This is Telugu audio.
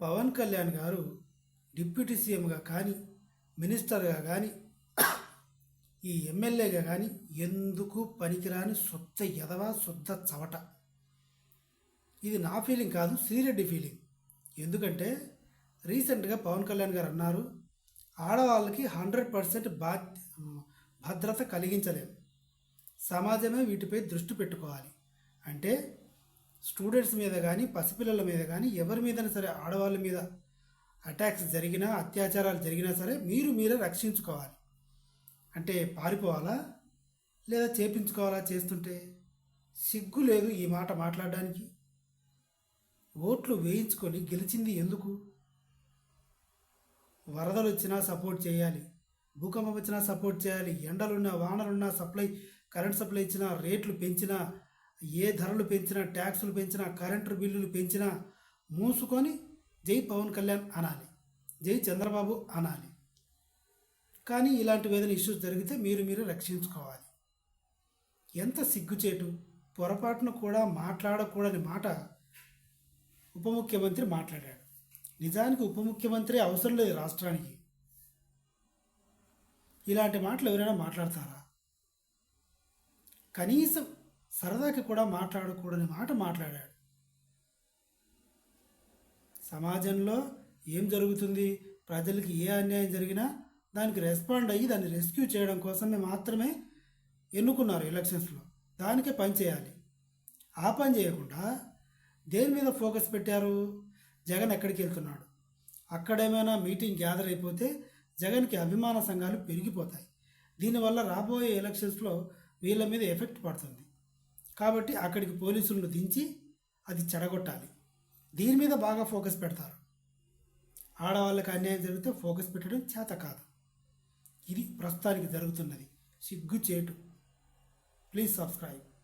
పవన్ కళ్యాణ్ గారు డిప్యూటీ సీఎంగా కానీ మినిస్టర్గా కానీ ఈ ఎమ్మెల్యేగా కానీ ఎందుకు పనికిరాని శుద్ధ ఎదవ శుద్ధ చవట. ఇది నా ఫీలింగ్ కాదు శ్రీరెడ్డి ఫీలింగ్. ఎందుకంటే రీసెంట్గా పవన్ కళ్యాణ్ గారు అన్నారు ఆడవాళ్ళకి హండ్రెడ్ పర్సెంట్ బా భద్రత కలిగించలేము సమాజమే వీటిపై దృష్టి పెట్టుకోవాలి. అంటే స్టూడెంట్స్ మీద కానీ పసిపిల్లల మీద కానీ ఎవరి మీదైనా సరే ఆడవాళ్ళ మీద అటాక్స్ జరిగినా అత్యాచారాలు జరిగినా సరే మీరు మీరే రక్షించుకోవాలి. అంటే పారిపోవాలా? లేదా చేపించుకోవాలా చేస్తుంటే? సిగ్గు లేదు ఈ మాట మాట్లాడడానికి. ఓట్లు వేయించుకొని గెలిచింది ఎందుకు? వరదలు వచ్చినా సపోర్ట్ చేయాలి. భూకంపం వచ్చినా సపోర్ట్ చేయాలి. ఎండలున్నా వానలున్నా సప్లై కరెంట్ సప్లై ఇచ్చినా రేట్లు పెంచినా ఏ ధరలు పెంచినా ట్యాక్సులు పెంచినా కరెంటు బిల్లులు పెంచినా మూసుకొని జై పవన్ కళ్యాణ్ అనాలి. జై చంద్రబాబు అనాలి. కానీ ఇలాంటి ఏదైనా ఇష్యూస్ జరిగితే మీరు మీరు రక్షించుకోవాలి. ఎంత సిగ్గుచేటు పొరపాటును కూడా మాట్లాడకూడని మాట ఉప ముఖ్యమంత్రి మాట్లాడాడు. నిజానికి ఉప ముఖ్యమంత్రి అవసరం లేదు రాష్ట్రానికి. ఇలాంటి మాటలు ఎవరైనా మాట్లాడతారా? కనీసం సరదాకి కూడా మాట్లాడకూడని మాట మాట్లాడాడు. సమాజంలో ఏం జరుగుతుంది? ప్రజలకి ఏ అన్యాయం జరిగినా దానికి రెస్పాండ్ అయ్యి దాన్ని రెస్క్యూ చేయడం కోసమే మాత్రమే ఎన్నుకున్నారు ఎలక్షన్స్లో. దానికే పని చేయాలి. ఆ పని చేయకుండా దేని మీద ఫోకస్ పెట్టారు? జగన్ ఎక్కడికి వెళ్తున్నాడు? అక్కడేమైనా మీటింగ్ గ్యాదర్ అయిపోతే జగన్కి అభిమాన సంఘాలు పెరిగిపోతాయి. దీనివల్ల రాబోయే ఎలక్షన్స్లో వీళ్ళ మీద ఎఫెక్ట్ పడుతుంది. కాబట్టి అక్కడికి పోలీసులను దించి అది చెడగొట్టాలి. దీని మీద బాగా ఫోకస్ పెడతారు. ఆడవాళ్ళకి అన్యాయం జరిగితే ఫోకస్ పెట్టడం చేత కాదు. ఇది ప్రస్తుతానికి జరుగుతున్నది. సిగ్గు చేటు. Please subscribe.